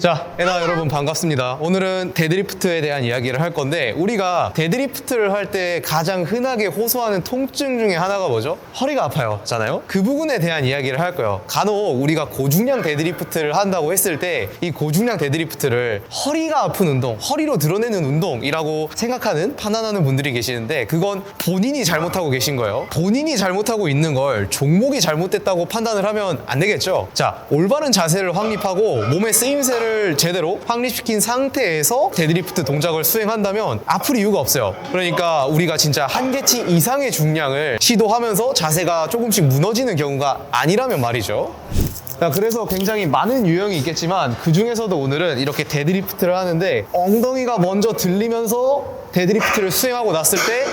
자, 에나 여러분 반갑습니다. 오늘은 데드리프트에 대한 이야기를 할 건데 우리가 데드리프트를 할 때 가장 흔하게 호소하는 통증 중에 하나가 뭐죠? 허리가 아파요. 잖아요. 그 부분에 대한 이야기를 할 거예요. 간혹 우리가 고중량 데드리프트를 한다고 했을 때 이 고중량 데드리프트를 허리가 아픈 운동, 허리로 드러내는 운동이라고 생각하는 판단하는 분들이 계시는데 그건 본인이 잘못하고 계신 거예요. 본인이 잘못하고 있는 걸 종목이 잘못됐다고 판단을 하면 안 되겠죠. 자, 올바른 자세를 확립하고 몸의 쓰임새를 제대로 확립시킨 상태에서 데드리프트 동작을 수행한다면 아플 이유가 없어요. 그러니까 우리가 진짜 한계치 이상의 중량을 시도하면서 자세가 조금씩 무너지는 경우가 아니라면 말이죠. 자, 그래서 굉장히 많은 유형이 있겠지만 그 중에서도 오늘은 이렇게 데드리프트를 하는데 엉덩이가 먼저 들리면서 데드리프트를 수행하고 났을 때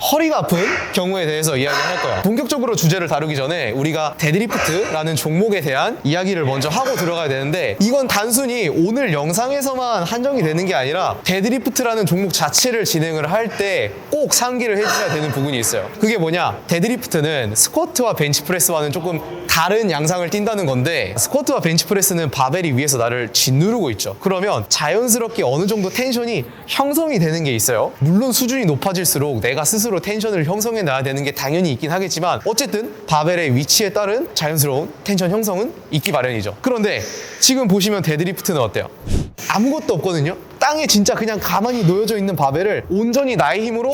허리가 아픈 경우에 대해서 이야기를 할 거야. 본격적으로 주제를 다루기 전에 우리가 데드리프트라는 종목에 대한 이야기를 먼저 하고 들어가야 되는데 이건 단순히 오늘 영상에서만 한정이 되는 게 아니라 데드리프트라는 종목 자체를 진행을 할 때 꼭 상기를 해주셔야 되는 부분이 있어요. 그게 뭐냐? 데드리프트는 스쿼트와 벤치프레스와는 조금 다른 양상을 띈다는 건데 스쿼트와 벤치프레스는 바벨이 위에서 나를 짓누르고 있죠. 그러면 자연스럽게 어느 정도 텐션이 형성이 되는 게 있어요. 물론 수준이 높아질수록 내가 스스로 텐션을 형성해 놔야 되는 게 당연히 있긴 하겠지만 어쨌든 바벨의 위치에 따른 자연스러운 텐션 형성은 있기 마련이죠. 그런데 지금 보시면 데드리프트는 어때요? 아무것도 없거든요. 땅에 진짜 그냥 가만히 놓여져 있는 바벨을 온전히 나의 힘으로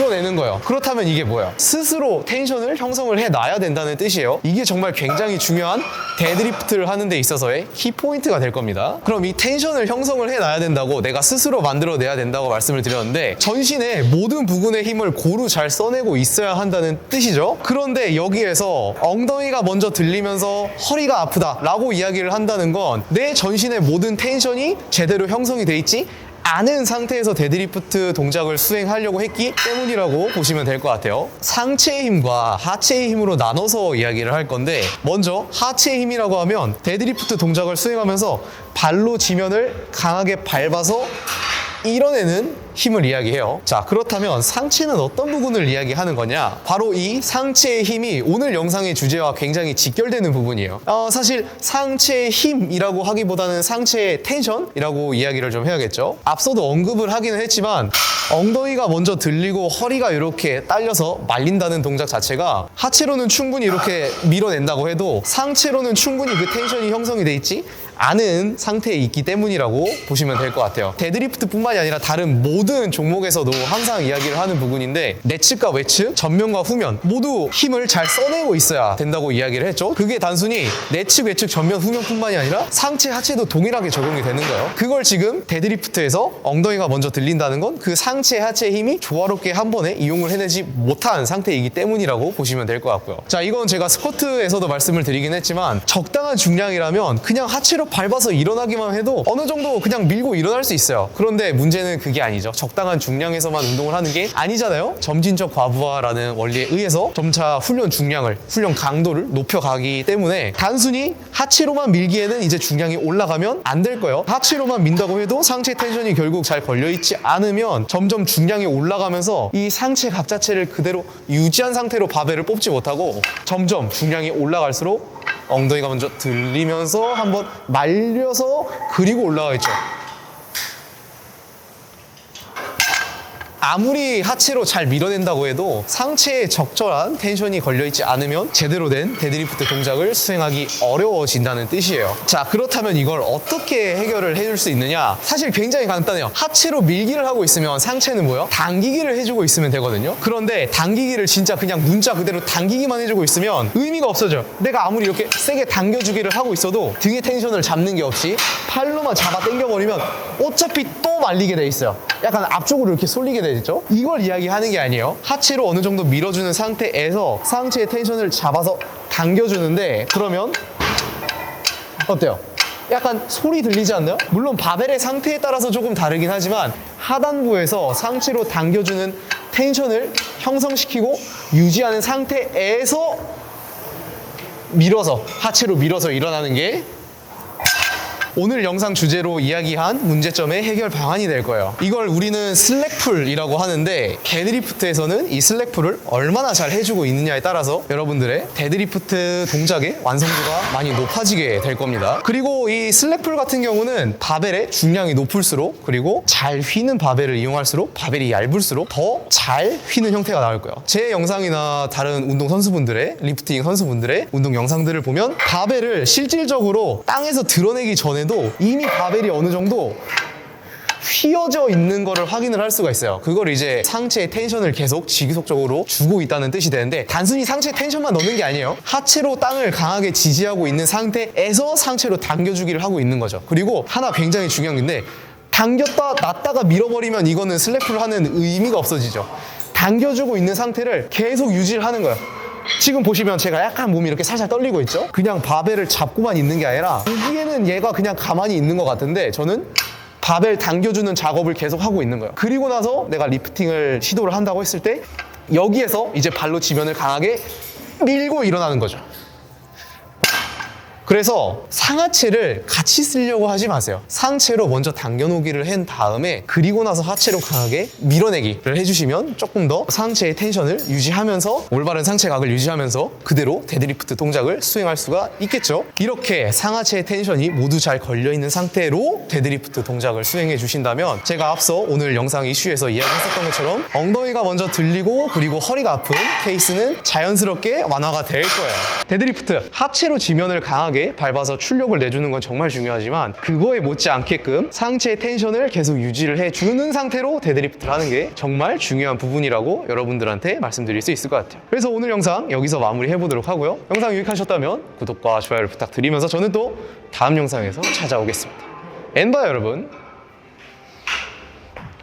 드러내는 거예요. 그렇다면 이게 뭐예요? 스스로 텐션을 형성을 해 놔야 된다는 뜻이에요. 이게 정말 굉장히 중요한 데드리프트를 하는 데 있어서의 키포인트가 될 겁니다. 그럼 이 텐션을 형성을 해 놔야 된다고 내가 스스로 만들어내야 된다고 말씀을 드렸는데 전신의 모든 부분의 힘을 고루 잘 써내고 있어야 한다는 뜻이죠. 그런데 여기에서 엉덩이가 먼저 들리면서 허리가 아프다 라고 이야기를 한다는 건 내 전신의 모든 텐션이 제대로 형성이 돼 있지 않은 상태에서 데드리프트 동작을 수행하려고 했기 때문이라고 보시면 될 것 같아요. 상체의 힘과 하체의 힘으로 나눠서 이야기를 할 건데 먼저 하체의 힘이라고 하면 데드리프트 동작을 수행하면서 발로 지면을 강하게 밟아서 이뤄내는 힘을 이야기해요. 자, 그렇다면 상체는 어떤 부분을 이야기하는 거냐? 바로 이 상체의 힘이 오늘 영상의 주제와 굉장히 직결되는 부분이에요. 어, 사실 상체의 힘이라고 하기보다는 상체의 텐션이라고 이야기를 좀 해야겠죠. 앞서도 언급을 하기는 했지만 엉덩이가 먼저 들리고 허리가 이렇게 딸려서 말린다는 동작 자체가 하체로는 충분히 이렇게 밀어낸다고 해도 상체로는 충분히 그 텐션이 형성이 돼 있지 않은 상태에 있기 때문이라고 보시면 될 것 같아요. 데드리프트뿐만이 아니라 다른 모든 종목에서도 항상 이야기를 하는 부분인데 내측과 외측, 전면과 후면 모두 힘을 잘 써내고 있어야 된다고 이야기를 했죠. 그게 단순히 내측, 외측, 전면, 후면뿐만이 아니라 상체, 하체도 동일하게 적용이 되는 거예요. 그걸 지금 데드리프트에서 엉덩이가 먼저 들린다는 건 그 상체, 하체 힘이 조화롭게 한 번에 이용을 해내지 못한 상태이기 때문이라고 보시면 될 것 같고요. 자, 이건 제가 스쿼트에서도 말씀을 드리긴 했지만 적당한 중량이라면 그냥 하체로 밟아서 일어나기만 해도 어느 정도 그냥 밀고 일어날 수 있어요. 그런데 문제는 그게 아니죠. 적당한 중량에서만 운동을 하는 게 아니잖아요. 점진적 과부하라는 원리에 의해서 점차 훈련 중량을, 훈련 강도를 높여가기 때문에 단순히 하체로만 밀기에는 이제 중량이 올라가면 안 될 거예요. 하체로만 민다고 해도 상체 텐션이 결국 잘 걸려있지 않으면 점점 중량이 올라가면서 이 상체 각 자체를 그대로 유지한 상태로 바벨을 뽑지 못하고 점점 중량이 올라갈수록 엉덩이가 먼저 들리면서 한번 말려서 그리고 올라가 있죠. 아무리 하체로 잘 밀어낸다고 해도 상체에 적절한 텐션이 걸려있지 않으면 제대로 된 데드리프트 동작을 수행하기 어려워진다는 뜻이에요. 자, 그렇다면 이걸 어떻게 해결을 해줄 수 있느냐? 사실 굉장히 간단해요. 하체로 밀기를 하고 있으면 상체는 뭐요? 당기기를 해주고 있으면 되거든요. 그런데 당기기를 진짜 그냥 문자 그대로 당기기만 해주고 있으면 의미가 없어져요. 내가 아무리 이렇게 세게 당겨주기를 하고 있어도 등의 텐션을 잡는 게 없이 팔로만 잡아 당겨버리면 어차피 또 말리게 돼 있어요. 약간 앞쪽으로 이렇게 쏠리게 되죠. 이걸 이야기하는 게 아니에요. 하체로 어느 정도 밀어주는 상태에서 상체의 텐션을 잡아서 당겨주는데 그러면 어때요? 약간 소리 들리지 않나요? 물론 바벨의 상태에 따라서 조금 다르긴 하지만 하단부에서 상체로 당겨주는 텐션을 형성시키고 유지하는 상태에서 밀어서 하체로 밀어서 일어나는 게 오늘 영상 주제로 이야기한 문제점의 해결 방안이 될 거예요. 이걸 우리는 슬랙풀이라고 하는데 데드리프트에서는 이 슬랙풀을 얼마나 잘 해주고 있느냐에 따라서 여러분들의 데드리프트 동작의 완성도가 많이 높아지게 될 겁니다. 그리고 이 슬랙풀 같은 경우는 바벨의 중량이 높을수록 그리고 잘 휘는 바벨을 이용할수록 바벨이 얇을수록 더 잘 휘는 형태가 나올 거예요. 제 영상이나 다른 운동 선수분들의 리프팅 선수분들의 운동 영상들을 보면 바벨을 실질적으로 땅에서 드러내기 전에 도 이미 바벨이 어느 정도 휘어져 있는 거를 확인을 할 수가 있어요. 그걸 이제 상체의 텐션을 계속 지속적으로 주고 있다는 뜻이 되는데 단순히 상체 텐션만 넣는 게 아니에요. 하체로 땅을 강하게 지지하고 있는 상태에서 상체로 당겨주기를 하고 있는 거죠. 그리고 하나 굉장히 중요한 건데 당겼다 놨다가 밀어버리면 이거는 슬래프를 하는 의미가 없어지죠. 당겨주고 있는 상태를 계속 유지를 하는 거예요. 지금 보시면 제가 약간 몸이 이렇게 살살 떨리고 있죠? 그냥 바벨을 잡고만 있는 게 아니라 여기에는 얘가 그냥 가만히 있는 것 같은데 저는 바벨 당겨주는 작업을 계속 하고 있는 거예요. 그리고 나서 내가 리프팅을 시도를 한다고 했을 때 여기에서 이제 발로 지면을 강하게 밀고 일어나는 거죠. 그래서 상하체를 같이 쓰려고 하지 마세요. 상체로 먼저 당겨놓기를 한 다음에 그리고 나서 하체로 강하게 밀어내기를 해주시면 조금 더 상체의 텐션을 유지하면서 올바른 상체각을 유지하면서 그대로 데드리프트 동작을 수행할 수가 있겠죠. 이렇게 상하체의 텐션이 모두 잘 걸려있는 상태로 데드리프트 동작을 수행해 주신다면 제가 앞서 오늘 영상 이슈에서 이야기했었던 것처럼 엉덩이가 먼저 들리고 그리고 허리가 아픈 케이스는 자연스럽게 완화가 될 거예요. 데드리프트 하체로 지면을 강 하게 밟아서 출력을 내주는 건 정말 중요하지만 그거에 못지않게끔 상체의 텐션을 계속 유지를 해주는 상태로 데드리프트를 하는 게 정말 중요한 부분이라고 여러분들한테 말씀드릴 수 있을 것 같아요. 그래서 오늘 영상 여기서 마무리 해보도록 하고요. 영상 유익하셨다면 구독과 좋아요를 부탁드리면서 저는 또 다음 영상에서 찾아오겠습니다. 엔바 여러분